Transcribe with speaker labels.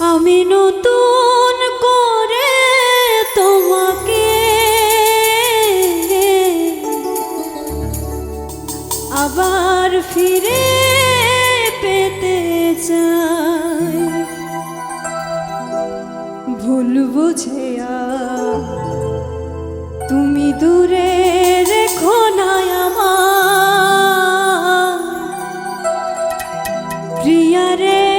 Speaker 1: আমি নতুন করে তোমাকে। আবার ফিরে পেতে চাই। ভুল বুঝে তুমি দূরে রেখো না আমার। প্রিয়া রে